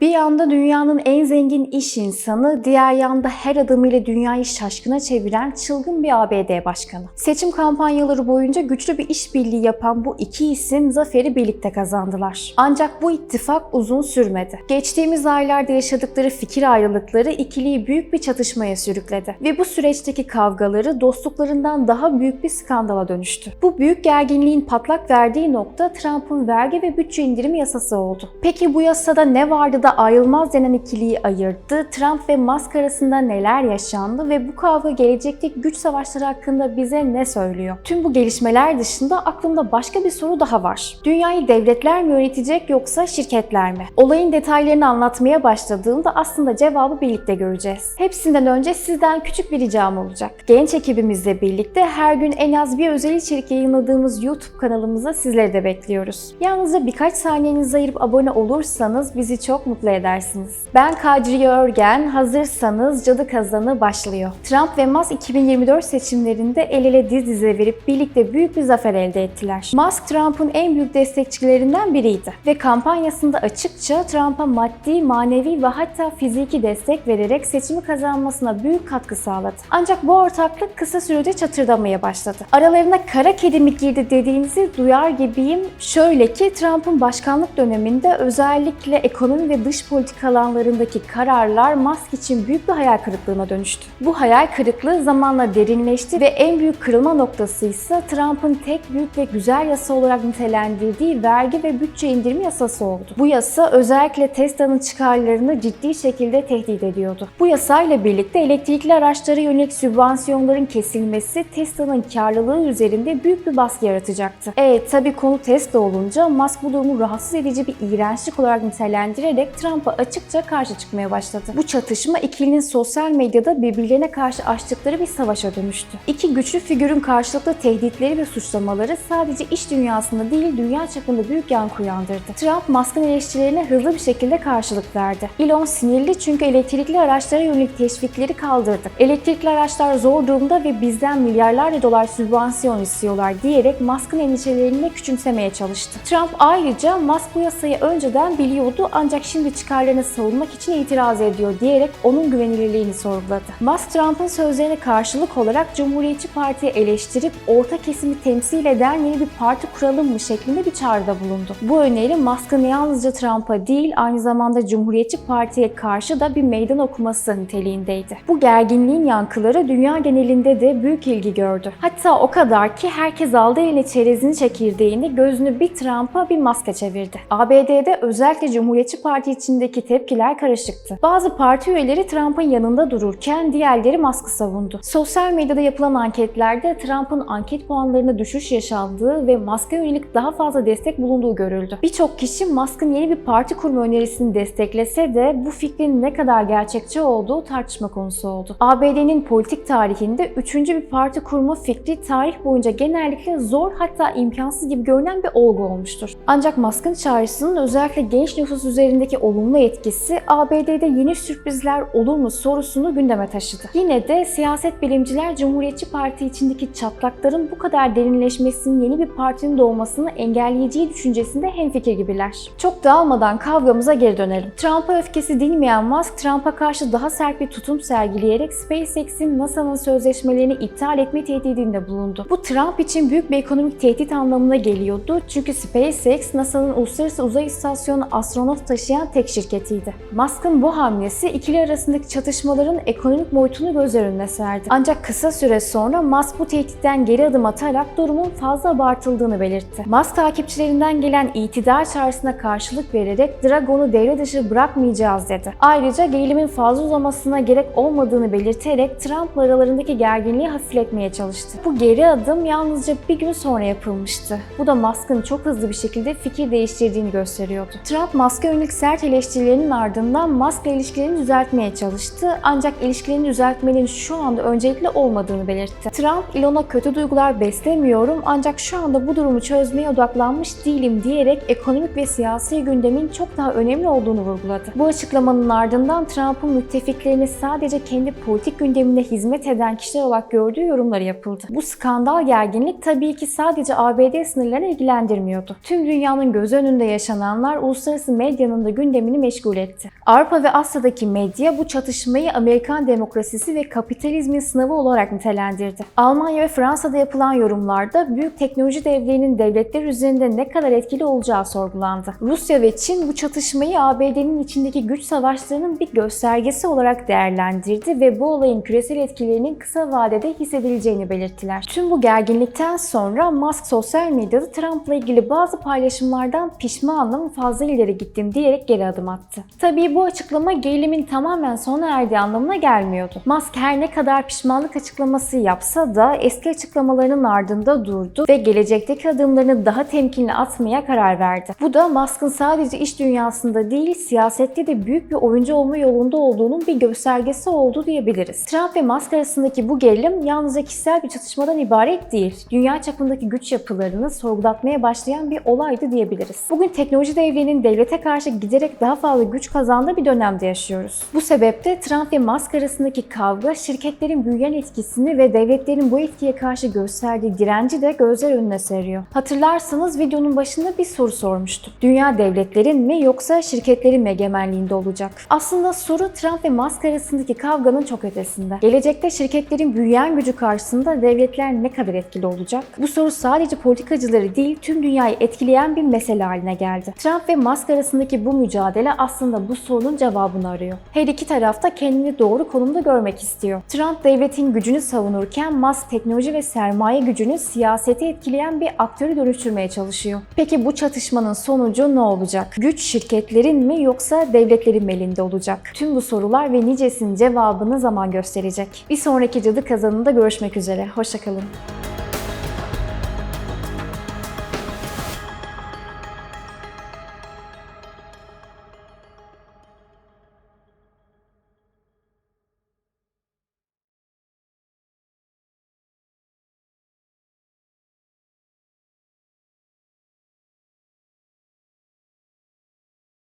Bir yanda dünyanın en zengin iş insanı, diğer yanda her adımıyla dünyayı şaşkına çeviren çılgın bir ABD başkanı. Seçim kampanyaları boyunca güçlü bir işbirliği yapan bu iki isim zaferi birlikte kazandılar. Ancak bu ittifak uzun sürmedi. Geçtiğimiz aylarda yaşadıkları fikir ayrılıkları ikiliyi büyük bir çatışmaya sürükledi ve bu süreçteki kavgaları dostluklarından daha büyük bir skandala dönüştü. Bu büyük gerginliğin patlak verdiği nokta Trump'ın vergi ve bütçe indirimi yasası oldu. Peki bu yasada ne vardı da ayrılmaz denen ikiliyi ayırdı? Trump ve Musk arasında neler yaşandı ve bu kavga gelecekteki güç savaşları hakkında bize ne söylüyor? Tüm bu gelişmeler dışında aklımda başka bir soru daha var. Dünyayı devletler mi yönetecek yoksa şirketler mi? Olayın detaylarını anlatmaya başladığımda aslında cevabı birlikte göreceğiz. Hepsinden önce sizden küçük bir ricam olacak. Genç ekibimizle birlikte her gün en az bir özel içerik yayınladığımız YouTube kanalımıza sizleri de bekliyoruz. Yalnızca birkaç saniyenizi ayırıp abone olursanız bizi çok mutlu edersiniz. Ben Kadriye Örgen, hazırsanız Cadı Kazanı başlıyor. Trump ve Musk 2024 seçimlerinde el ele diz dize verip birlikte büyük bir zafer elde ettiler. Musk Trump'ın en büyük destekçilerinden biriydi ve kampanyasında açıkça Trump'a maddi, manevi ve hatta fiziki destek vererek seçimi kazanmasına büyük katkı sağladı. Ancak bu ortaklık kısa sürede çatırdamaya başladı. Aralarına kara kedi mi girdi dediğinizi duyar gibiyim. Şöyle ki Trump'ın başkanlık döneminde özellikle ekonomi ve dış politika alanlarındaki kararlar Musk için büyük bir hayal kırıklığına dönüştü. Bu hayal kırıklığı zamanla derinleşti ve en büyük kırılma noktası ise Trump'ın tek büyük ve güzel yasa olarak nitelendirdiği vergi ve bütçe indirimi yasası oldu. Bu yasa özellikle Tesla'nın çıkarlarını ciddi şekilde tehdit ediyordu. Bu yasayla birlikte elektrikli araçlara yönelik sübvansiyonların kesilmesi Tesla'nın karlılığı üzerinde büyük bir baskı yaratacaktı. Evet tabi konu Tesla olunca Musk bu durumu rahatsız edici bir iğrençlik olarak nitelendirerek Trump'a açıkça karşı çıkmaya başladı. Bu çatışma ikilinin sosyal medyada birbirlerine karşı açtıkları bir savaşa dönüştü. İki güçlü figürün karşılıklı tehditleri ve suçlamaları sadece iş dünyasında değil dünya çapında büyük yankı uyandırdı. Trump Musk'ın eleştirilerine hızlı bir şekilde karşılık verdi. Elon sinirli çünkü elektrikli araçlara yönelik teşvikleri kaldırdık. Elektrikli araçlar zor durumda ve bizden milyarlarca dolar sübvansiyon istiyorlar diyerek Musk'ın endişelerini küçümsemeye çalıştı. Trump ayrıca Musk bu yasayı önceden biliyordu ancak şimdi çıkarlarını savunmak için itiraz ediyor diyerek onun güvenilirliğini sorguladı. Musk Trump'ın sözlerine karşılık olarak Cumhuriyetçi Parti'yi eleştirip orta kesimi temsil eden yeni bir parti kuralım mı şeklinde bir çağrıda bulundu. Bu öneri Musk'ın yalnızca Trump'a değil aynı zamanda Cumhuriyetçi Parti'ye karşı da bir meydan okuması niteliğindeydi. Bu gerginliğin yankıları dünya genelinde de büyük ilgi gördü. Hatta o kadar ki herkes aldı eline çerezini çekirdeğini gözünü bir Trump'a bir Musk'a çevirdi. ABD'de özellikle Cumhuriyetçi Parti içindeki tepkiler karışıktı. Bazı parti üyeleri Trump'ın yanında dururken diğerleri Musk'ı savundu. Sosyal medyada yapılan anketlerde Trump'ın anket puanlarında düşüş yaşandığı ve Musk'a yönelik daha fazla destek bulunduğu görüldü. Birçok kişi Musk'ın yeni bir parti kurma önerisini desteklese de bu fikrin ne kadar gerçekçi olduğu tartışma konusu oldu. ABD'nin politik tarihinde üçüncü bir parti kurma fikri tarih boyunca genellikle zor hatta imkansız gibi görünen bir olgu olmuştur. Ancak Musk'ın çağrısının özellikle genç nüfus üzerindeki olumlu etkisi ABD'de yeni sürprizler olur mu sorusunu gündeme taşıdı. Yine de siyaset bilimciler Cumhuriyetçi Parti içindeki çatlakların bu kadar derinleşmesinin yeni bir partinin doğmasını engelleyeceği düşüncesinde hemfikir gibiler. Çok dağılmadan kavgamıza geri dönelim. Trump'a öfkesi dinmeyen Musk, Trump'a karşı daha sert bir tutum sergileyerek SpaceX'in NASA'nın sözleşmelerini iptal etme tehdidinde bulundu. Bu Trump için büyük bir ekonomik tehdit anlamına geliyordu çünkü SpaceX, NASA'nın uluslararası uzay istasyonu astronot taşıyan tek şirketiydi. Musk'ın bu hamlesi ikili arasındaki çatışmaların ekonomik boyutunu göz önüne serdi. Ancak kısa süre sonra Musk bu tehditten geri adım atarak durumun fazla abartıldığını belirtti. Musk takipçilerinden gelen itidal çağrısına karşılık vererek Dragon'u devre dışı bırakmayacağız dedi. Ayrıca gerilimin fazla uzamasına gerek olmadığını belirterek Trump'la aralarındaki gerginliği hafifletmeye çalıştı. Bu geri adım yalnızca bir gün sonra yapılmıştı. Bu da Musk'ın çok hızlı bir şekilde fikir değiştirdiğini gösteriyordu. Trump Musk'a yönelik sert eleştirilerinin ardından Musk'la ilişkilerini düzeltmeye çalıştı ancak ilişkilerini düzeltmenin şu anda öncelikli olmadığını belirtti. Trump, Elon'a kötü duygular beslemiyorum ancak şu anda bu durumu çözmeye odaklanmış değilim diyerek ekonomik ve siyasi gündemin çok daha önemli olduğunu vurguladı. Bu açıklamanın ardından Trump'ın müttefiklerini sadece kendi politik gündemine hizmet eden kişiler olarak gördüğü yorumları yapıldı. Bu skandal gerginlik tabii ki sadece ABD sınırlarını ilgilendirmiyordu. Tüm dünyanın göz önünde yaşananlar uluslararası medyanın da gündemine gündemini meşgul etti. Avrupa ve Asya'daki medya bu çatışmayı Amerikan demokrasisi ve kapitalizmin sınavı olarak nitelendirdi. Almanya ve Fransa'da yapılan yorumlarda büyük teknoloji devlerinin devletler üzerinde ne kadar etkili olacağı sorgulandı. Rusya ve Çin bu çatışmayı ABD'nin içindeki güç savaşlarının bir göstergesi olarak değerlendirdi ve bu olayın küresel etkilerinin kısa vadede hissedileceğini belirttiler. Tüm bu gerginlikten sonra Musk sosyal medyada Trump'la ilgili bazı paylaşımlardan pişmanım fazla ileri gittim diyerek geri adım attı. Tabii bu açıklama gerilimin tamamen sona erdiği anlamına gelmiyordu. Musk her ne kadar pişmanlık açıklaması yapsa da eski açıklamalarının ardında durdu ve gelecekteki adımlarını daha temkinli atmaya karar verdi. Bu da Musk'ın sadece iş dünyasında değil siyasette de büyük bir oyuncu olma yolunda olduğunun bir göstergesi oldu diyebiliriz. Trump ve Musk arasındaki bu gerilim yalnızca kişisel bir çatışmadan ibaret değil. Dünya çapındaki güç yapılarını sorgulatmaya başlayan bir olaydı diyebiliriz. Bugün teknoloji devlerinin devlete karşı giderek daha fazla güç kazandığı bir dönemde yaşıyoruz. Bu sebeple Trump ve Musk arasındaki kavga şirketlerin büyüyen etkisini ve devletlerin bu etkiye karşı gösterdiği direnci de gözler önüne seriyor. Hatırlarsanız videonun başında bir soru sormuştum. Dünya devletlerin mi yoksa şirketlerin mi egemenliğinde olacak? Aslında soru Trump ve Musk arasındaki kavganın çok ötesinde. Gelecekte şirketlerin büyüyen gücü karşısında devletler ne kadar etkili olacak? Bu soru sadece politikacıları değil tüm dünyayı etkileyen bir mesele haline geldi. Trump ve Musk arasındaki bu mücadele aslında bu sorunun cevabını arıyor. Her iki taraf da kendini doğru konumda görmek istiyor. Trump devletin gücünü savunurken Musk teknoloji ve sermaye gücünü siyaseti etkileyen bir aktörü dönüştürmeye çalışıyor. Peki bu çatışmanın sonucu ne olacak? Güç şirketlerin mi yoksa devletlerin mi elinde olacak? Tüm bu sorular ve nicesinin cevabını zaman gösterecek. Bir sonraki cadı kazanında görüşmek üzere. Hoşçakalın.